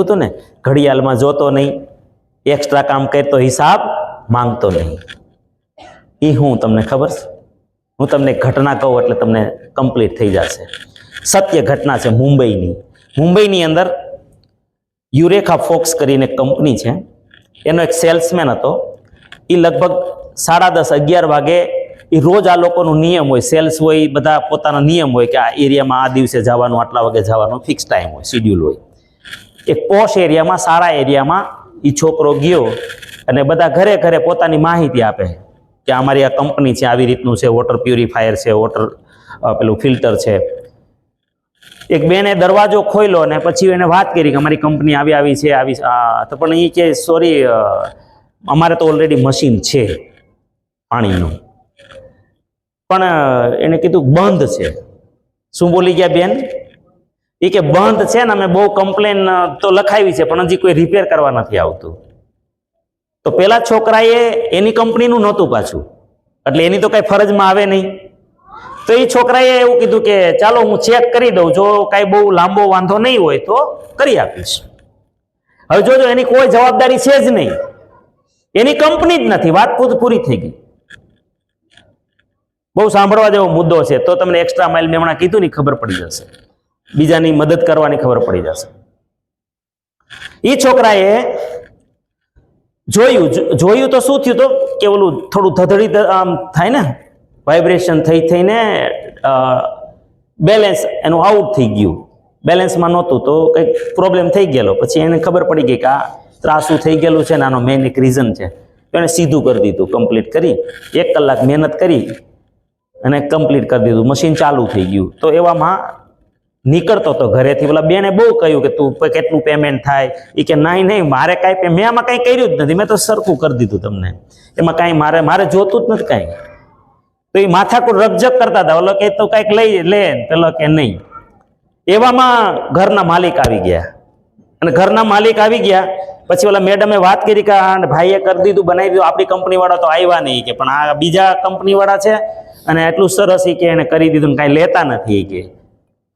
હતું ને, ઘડિયાળમાં જોતો નહીં એક્સ્ટ્રા કામ કરતો હિસાબ માંગતો નહીં. એ હું તમને ખબર છે? હું તમને ઘટના કહું એટલે તમને કમ્પ્લીટ થઈ જશે. સત્ય ઘટના છે મુંબઈની. મુંબઈની અંદર યુરેખા ફોક્સ કરીને કંપની છે, એનો એક સેલ્સમેન હતો. એ લગભગ સાડા દસ અગિયાર વાગે એ રોજ આ લોકોનો નિયમ હોય, સેલ્સ હોય, બધા પોતાનો નિયમ હોય કે આ એરિયામાં આ દિવસે જવાનું, આટલા વાગે જવાનું ફિક્સ ટાઈમ હોય શિડ્યુલ હોય. એક પોશ એરિયામાં, સારા એરિયામાં એ છોકરો ગયો અને બધા ઘરે ઘરે પોતાની માહિતી આપે કે અમારી આ કંપની છે, આવી રીતનું છે વોટર પ્યુરિફાયર છે વોટર પેલું ફિલ્ટર છે. એક બેને દરવાજો ખોલ્યો અને પછી એને વાત કરી કે અમારી કંપની આવી આવી છે, આવી તો પણ એ કે સોરી અમારે તો ઓલરેડી મશીન છે પાણીનું. પણ એને કીધું બંધ છે. શું બોલી ગયા બેન? એ કે બંધ છે ને અમે બહુ કમ્પ્લેન તો લખાવી છે, પણ હજી કોઈ રિપેર કરવા નથી આવતું. તો પેલા છોકરાએ એની કંપનીનું નહોતું પાછું. એટલે એની તો કઈ ફરજમાં આવે નહીં. તો એ છોકરાએ એવું કીધું કે, ચાલો હું ચેક કરી દઉં, જો કાંઈ બહુ લાંબો વાંધો નહીં હોય તો કરી આપીશ. હવે જોજો, એની કોઈ જવાબદારી છે જ નહીં. એની કંપની જ નથી, વાત પૂર- થઈ ગઈ. બહુ સાંભળવા જેવો મુદ્દો છે, તો તમને એક્સ્ટ્રા માઇલ મેં હમણાં કીધું ને ખબર પડી જશે. બીજાની મદદ કરવાની ખબર પડી જશે. એ છોકરાએ જોયું જોયું તો શું થયું તો કે ઓલું થોડું ધધડી આમ થાય ને વાઇબ્રેશન થઈ થઈને બેલેન્સ એનું આઉટ થઈ ગયું. બેલેન્સમાં નહોતું તો કંઈક પ્રોબ્લેમ થઈ ગયેલો. પછી એને ખબર પડી ગઈ કે આ ત્રાસું થઈ ગયેલું છે ને આનો મેઇન એક રીઝન છે. તો એને સીધું કરી દીધું કમ્પ્લીટ કરી. એક કલાક મહેનત કરી અને કમ્પ્લીટ કરી દીધું. મશીન ચાલુ થઈ ગયું. તો એવામાં નીકળતો તો ઘરેથી. પેલા બેને બહુ કહ્યું કે તું કેટલું પેમેન્ટ થાય? એ કે, નહીં નહીં, મારે કાંઈ મેં આમાં કાંઈ કર્યું જ નથી. મેં તો સરખું કરી દીધું તમને. એમાં કાંઈ મારે મારે જોતું જ નથી કાંઈ. તો એ માથાકૂટ રબજક કરતા હતા. ઓલો કે, તો કાંઈક લઈ લે. પેલો કે, નહીં. એવામાં ઘરના માલિક આવી ગયા. અને ઘરના માલિક આવી ગયા. પછી ઓલા મેડમે વાત કરી કે ભાઈએ કરી દીધું, બનાવી દીધું. આપણી કંપનીવાળા તો આવ્યા નહીં. કે, પણ આ બીજા કંપનીવાળા છે. અને એટલું સરસ ઈ કે એને કરી દીધું ને કાંઈ લેતા નથી એ કે.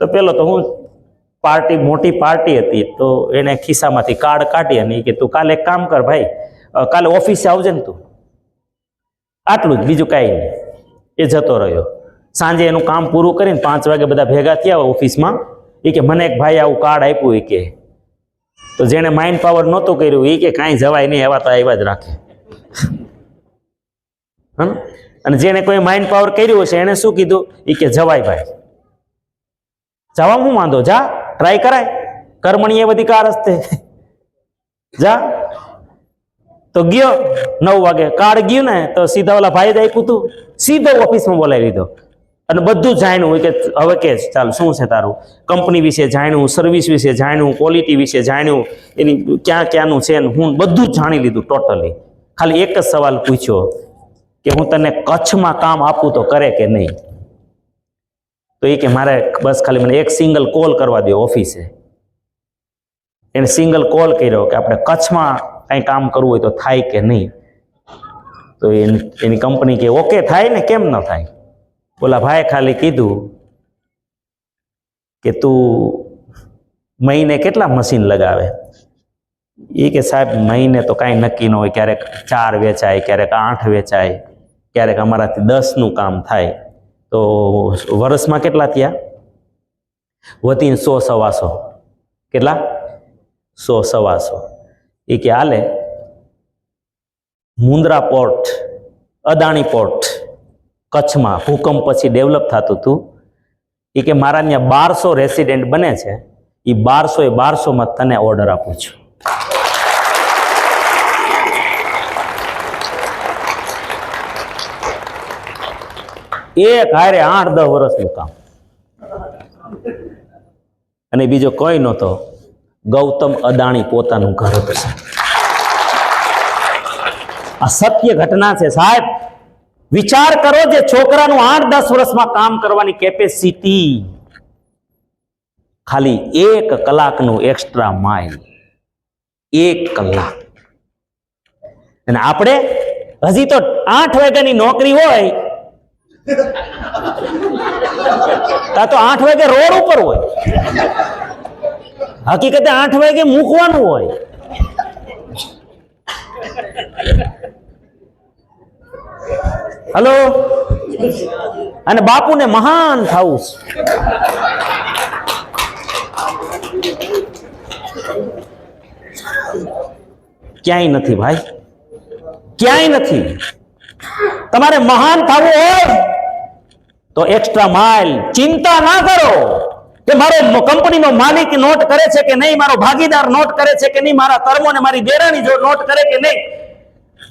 તો પેલો તો હું પાર્ટી, મોટી પાર્ટી હતી, તો એને ખિસ્સામાંથી કાર્ડ કાઢી અને કે, તું કાલે કામ કર ભાઈ કાલે ઓફિસે આવજે ને તું. આટલું જ, બીજું કાંઈ નહીં. એ જતો રહ્યો. સાંજે એનું કામ પૂરું કરીને પાંચ વાગે બધા ભેગા થયા ઓફિસમાં. એ કે, મને એક ભાઈ આવું કાર્ડ આપ્યું એ કે. તો જેણે માઇન્ડ પાવર નહોતું કર્યું એ કે, કાંઈ જવાય નહીં, એવા તો આવ્યા જ રાખે? અને જેણે કોઈ માઇન્ડ પાવર કર્યું હશે, એણે શું કીધું? એ કે, જવાય ભાઈ. જવા હું વાંધો? જા ટ્રાય કરાય. કર્મણીય અધિકાર હસ્તે. જા. તો ગયો નવ વાગે. કાર્ડ ગયું ને, તો સીધા ઓલા ભાઈ આપ્યું તું. સીધો ઓફિસમાં બોલાવી લીધો. અને બધું જાણ્યું કે હવે કે ચાલ, શું છે તારું? કંપની વિશે જાણ્યું સર્વિસ વિશે જાણ્યું ક્વોલિટી વિશે જાણ્યું, એની ક્યાં ક્યાંનું છે ને હું બધું જાણી લીધું ટોટલી ખાલી એક જ સવાલ પૂછ્યો કે હું તને કચ્છમાં કામ આપું તો કરે કે નહીં? તો એ કે મારે બસ ખાલી મને એક સિંગલ કોલ કરવા દો ઓફિસે. એને સિંગલ કોલ કર્યો કે આપણે કચ્છમાં કંઈ કામ કરવું હોય તો થાય કે નહીં? તો એની કંપની કે, ઓકે, થાય ને? કેમ ન થાય? બોલા ભાઈ ખાલી કીધું કે તું મહિને કેટલા મશીન લગાવે? એ કે, સાહેબ, મહિને તો કાંઈ નક્કી ન હોય. ક્યારેક ચાર વેચાય, ક્યારેક આઠ વેચાય, ક્યારેક અમારાથી દસનું કામ થાય. તો વર્ષમાં કેટલા થયા? વતીન સો સવાસો. કેટલા? સો સવાસો. એ કે હાલે મુન્દ્રા પોર્ટ, અદાણી પોર્ટ, કચ્છમાં ભૂકંપ પછી ડેવલપ થતું હતું એ કે મારા ત્યાં બારસો રેસિડેન્ટ બને છે. એ બારસો એ બારસોમાં તને ઓર્ડર આપું છું. એક હારે આઠ દસ વર્ષનું કામ. અને બીજો કોઈ નહોતો. ગૌતમ અદાણી પોતાનું ઘર હતું આ સત્ય ઘટના છે સાહેબ. વિચાર કરો જે છોકરાનું આઠ દસ વર્ષમાં કામ કરવાની કેપેસિટી ખાલી એક કલાકનું એક્સ્ટ્રા માઇલ એક કલાક. અને આપણે, હજી તો આઠ વાગ્યાની નોકરી હોય તા તો આઠ વાગે રોડ ઉપર હોય. હકીકતે આઠ વાગે મૂકવાનું હોય. હલો? અને બાપુને મહાન થવું ક્યાંય નથી ભાઈ. ક્યાંય નથી. તમારે મહાન થવું હોય? તો એક્સ્ટ્રા માઇલ ચિંતા ના કરો કે મારો કંપનીનો માલિક નોટ કરે છે કે નહીં, મારો ભાગીદાર નોટ કરે છે કે નહીં, મારા કર્મો ને મારી દેરાણી જો નોટ કરે કે નહીં.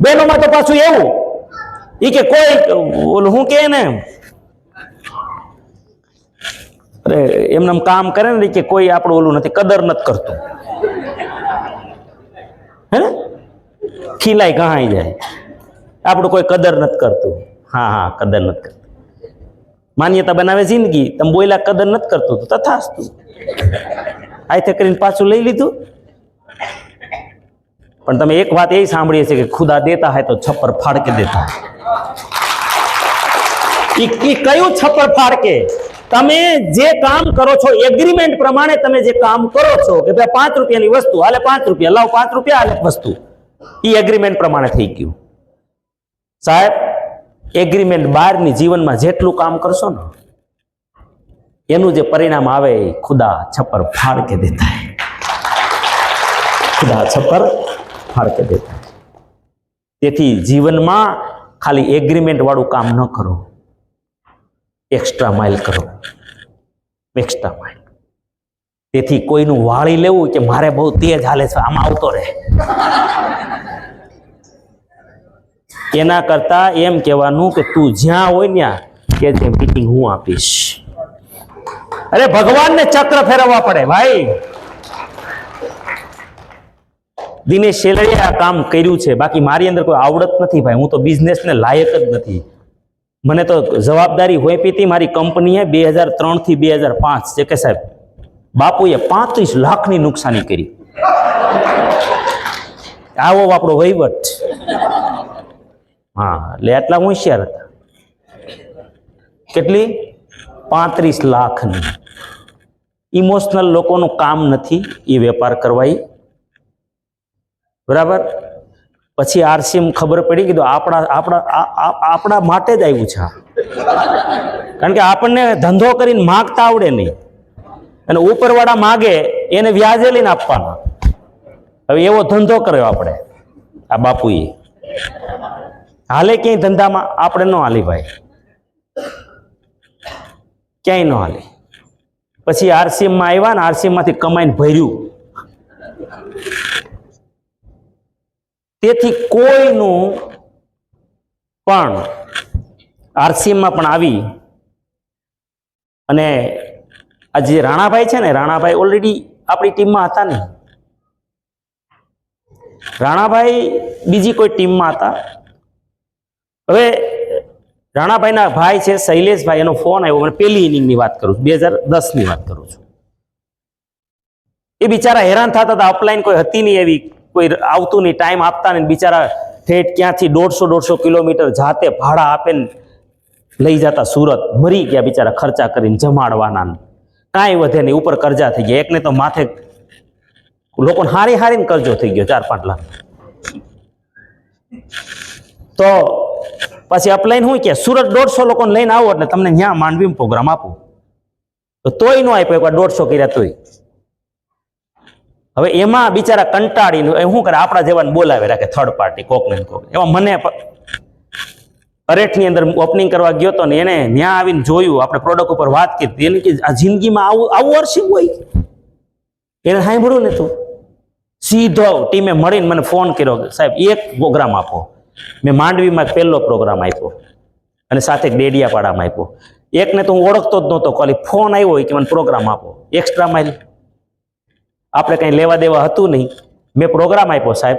બહેનોમાં તો પાછું એવું. એ કે કોઈ હું કે ને? અરે, એમને કામ કરે ને કે કોઈ આપણું ઓલું નથી, કદર નથી કરતું. હે? ને ખીલાય કહાઈ જાય. આપણું કોઈ કદર નથી કરતું. હા હા, કદર નથી કરતું. માન્યતા બનાવે જિંદગી, તમે બોયલા કદર નથી કરતું તથાસ્તુ. આયથે કરીને પાછું લઈ લીધું. પણ તમે એક વાત એ સાંભળીએ છે કે ખુદા દેતા હોય તો છપ્પર ફાડકે દેતા ઈ કયું છપ્પર ફાડકે? તમે જે કામ કરો છો એગ્રીમેન્ટ પ્રમાણે તમે જે કામ કરો છો, કે ભાઈ પાંચ રૂપિયાની વસ્તુ, હાલે પાંચ રૂપિયા, લાવ પાંચ રૂપિયા, હાલે વસ્તુ. એ એગ્રીમેન્ટ પ્રમાણે થઈ ગયું. સાહેબ એગ્રીમેન્ટ બહારની જીવનમાં જેટલું કામ કરશો ને, એનું જે પરિણામ આવે એ ખુદા છપ્પર ફાડ કે દેતા ખુદા છપ્પર ફાડ કે દેતા તેથી જીવનમાં ખાલી એગ્રીમેન્ટ વાળું કામ ન કરો. એક્સ્ટ્રા માઇલ કરો. એક્સ્ટ્રા માઇલ તેથી કોઈનું વાળી લેવું કે મારે બહુ તેજ હાલે છે, આમાં આવતો રહે. એના કરતા એમ કહેવાનું કે તું જ્યાં હોય ત્યાં કે તે મિટિંગ હું આપીશ. અરે ભગવાનને ચક્ર ફેરવવા પડે ભાઈ. દિનેશ શેલડીએ આ કામ કર્યું છે. બાકી મારી અંદર કોઈ આવડત નથી ભાઈ. હું તો બિઝનેસને લાયક જ નથી. મને તો જવાબદારી હોય પીતી મારી કંપનીએ બે હજાર ત્રણથી બે હજાર પાંચ છે કે સાહેબ, બાપુએ પાંત્રીસ લાખની નુકસાની કરી. આવો આપણો વહીવટ. હા, એટલે એટલા હોશિયાર હતા. કેટલી? પાંત્રીસ લાખની. ઇમોશનલ લોકોનું કામ નથી એ વેપાર કરવા બરાબર? પછી આરસીએમ ખબર પડી, કીધું આપણા આપણા આપણા માટે જ આવ્યું છે કારણ કે આપણને ધંધો કરીને માગતા આવડે નહીં. અને ઉપરવાળા માગે, એને વ્યાજે લઈને આપવાના. હવે એવો ધંધો કર્યો આપણે, આ બાપુએ. હાલે ક્યાંય ધંધામાં? આપણે ન હાલી ભાઈ. ક્યાંય ન હાલી. પછી આરસીએમમાં આવ્યા ને આરસીએમમાંથી કમાઈને ભર્યું. તેથી કોઈનું પણ આરસીએમમાં પણ આવી અને આ જે રાણાભાઈ છે ને, રાણાભાઈ ઓલરેડી આપણી ટીમમાં હતા ને. રાણાભાઈ બીજી કોઈ ટીમમાં હતા? હવે, રાણાભાઈના ભાઈ છે, શૈલેષભાઈ, એનો ફોન આવ્યો. મને પેલી ઇનિંગની વાત કરું છું. બે હજાર દસની વાત કરું છું. એ બિચારા હેરાન થતા હતા. અપલાઈન કોઈ હતી નહીં એવી. કોઈ આવતું નહીં. ટાઈમ આપતા નહીં. બિચારા ઠેઠ ક્યાંથી દોઢસો દોઢસો કિલોમીટર જાતે ભાડા આપે લઈ જતા સુરત. મરી ગયા બિચારા ખર્ચા કરીને જમાડવાના કાંઈ વધે નહીં. ઉપર કરજા થઈ ગયા. એકને તો માથે લોકોને હારી હારીને કરજો થઈ ગયો. ચાર પાંચ લાખ. તો પછી અપલાઈન હું કે, સુરત દોઢસો લોકોને લઈને આવો એટલે તમને ત્યાં માંડવી પ્રોગ્રામ આપું. તો તોય ન આપ્યો, એકવાર દોઢસો કર્યા તોય. હવે એમાં બિચારા કંટાળીને શું કરે, આપણા જેવાને બોલાવે, રાખે થર્ડ પાર્ટી કોક ને કોક એમાં મને અરેઠની અંદર ઓપનિંગ કરવા ગયો તો ને એને ત્યાં આવીને જોયું, આપણે પ્રોડક્ટ ઉપર વાત કરી એને કે, આ જિંદગીમાં આવું આવું અરસી હોય? એને સાંભળ્યું ને તું. સીધો ટીમે મળીને મને ફોન કર્યો સાહેબ, એક પ્રોગ્રામ આપો. મેં માંડવીમાં પહેલો પ્રોગ્રામ આપ્યો. અને સાથે ડેડિયાપાડામાં આપ્યો. એકને તો હું ઓળખતો જ નહોતો, ખાલી ફોન આવ્યો કે મને પ્રોગ્રામ આપો. એક્સ્ટ્રા માઇલ આપણે કંઈ લેવા દેવા હતું નહીં. મેં પ્રોગ્રામ આપ્યો સાહેબ.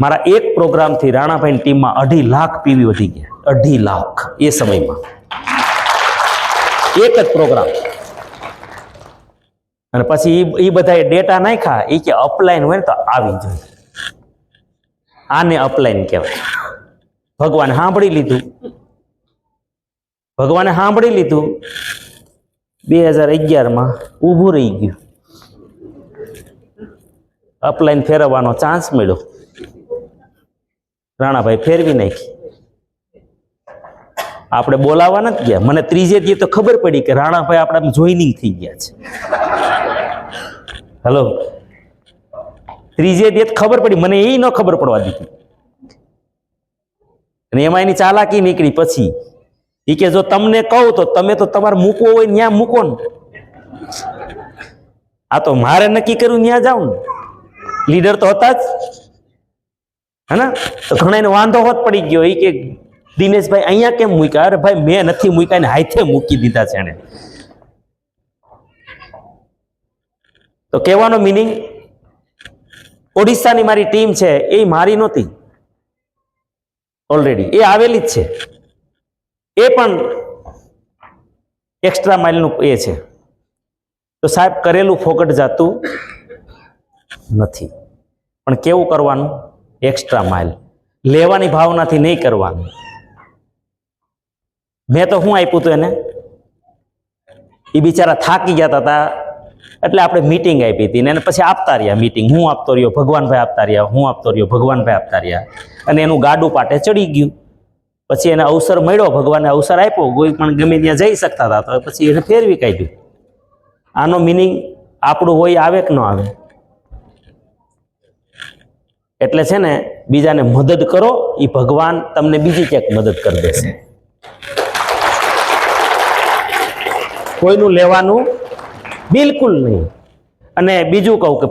મારા એક પ્રોગ્રામથી રાણાભાઈની ટીમમાં અઢી લાખ પીવી વધી ગયા. અઢી લાખ. એ સમયમાં. એક જ પ્રોગ્રામ અને પછી એ બધા ડેટા નાખ્યા. એ કે અપલાઈન હોય ને તો આવી જોઈએ આને અપલાઈન કહેવાય. ભગવાને સાંભળી લીધું. ભગવાને સાંભળી લીધું. બે હજાર અગિયારમાં ઊભું રહી ગયું. અપલાઈન ફેરવવાનો ચાન્સ મળ્યો. રાણાભાઈ ફેરવી નાખી. આપણે બોલાવવા નથી ગયા. મને ત્રીજે દી તો ખબર પડી કે રાણાભાઈ આપણા જોઈનિંગ થઈ ગયા છે. હલો ત્રીજે દી ખબર પડી. મને એ ન ખબર પડવા દીધી. અને એમાં એની ચાલાકી નીકળી પછી. એ કે જો તમને કહું તો તમે તો તમારે મૂકવો હોય ત્યાં મૂકો ને. આ તો મારે નક્કી કર્યું ત્યાં જાઉં ને. લીડર તો હતા જ. હેના? તો ઘણા વાંધો હોત પડી ગયો. એ કે, દિનેશભાઈ અહીંયા કેમ મૂક્યા? અરે ભાઈ, મેં નથી મૂક્યા ને હાથે મૂકી દીધા છે એને તો કહેવાનો મિનિંગ ઓડિશાની મારી ટીમ છે, એ મારી નહોતી. ઓલરેડી એ આવેલી જ છે. એ પણ એક્સ્ટ્રા માઇલનું એ છે. તો સાહેબ, કરેલું ફોકટ જાતું નથી. પણ કેવું કરવાનું? એક્સ્ટ્રા માઇલ લેવાની ભાવનાથી નહીં કરવાનું. મેં તો શું આપ્યું હતું એને? એ બિચારા થાકી ગયા હતા એટલે આપણે મિટિંગ આપી હતી ને પછી આપતા રહ્યા મીટિંગ હું આપતો રહ્યો, ભગવાનભાઈ આપતા રહ્યા, હું આપતો રહ્યો, ભગવાનભાઈ આપતા રહ્યા. અને એનું ગાડું પાટે ચડી ગયું. પછી એને અવસર મળ્યો, ભગવાને અવસર આપ્યો. કોઈ પણ ગમે ત્યાં જઈ શકતા હતા, તો પછી એને ફેરવી કાઢ્યું. આનો મિનિંગ આપણું હોય, આવે કે ન આવે? એટલે છે ને, બીજાને મદદ કરો એ ભગવાન તમને બીજી ક્યાંક મદદ કરી દેશે. કોઈનું લેવાનું બિલકુલ નહીં. અને બીજું કહું કે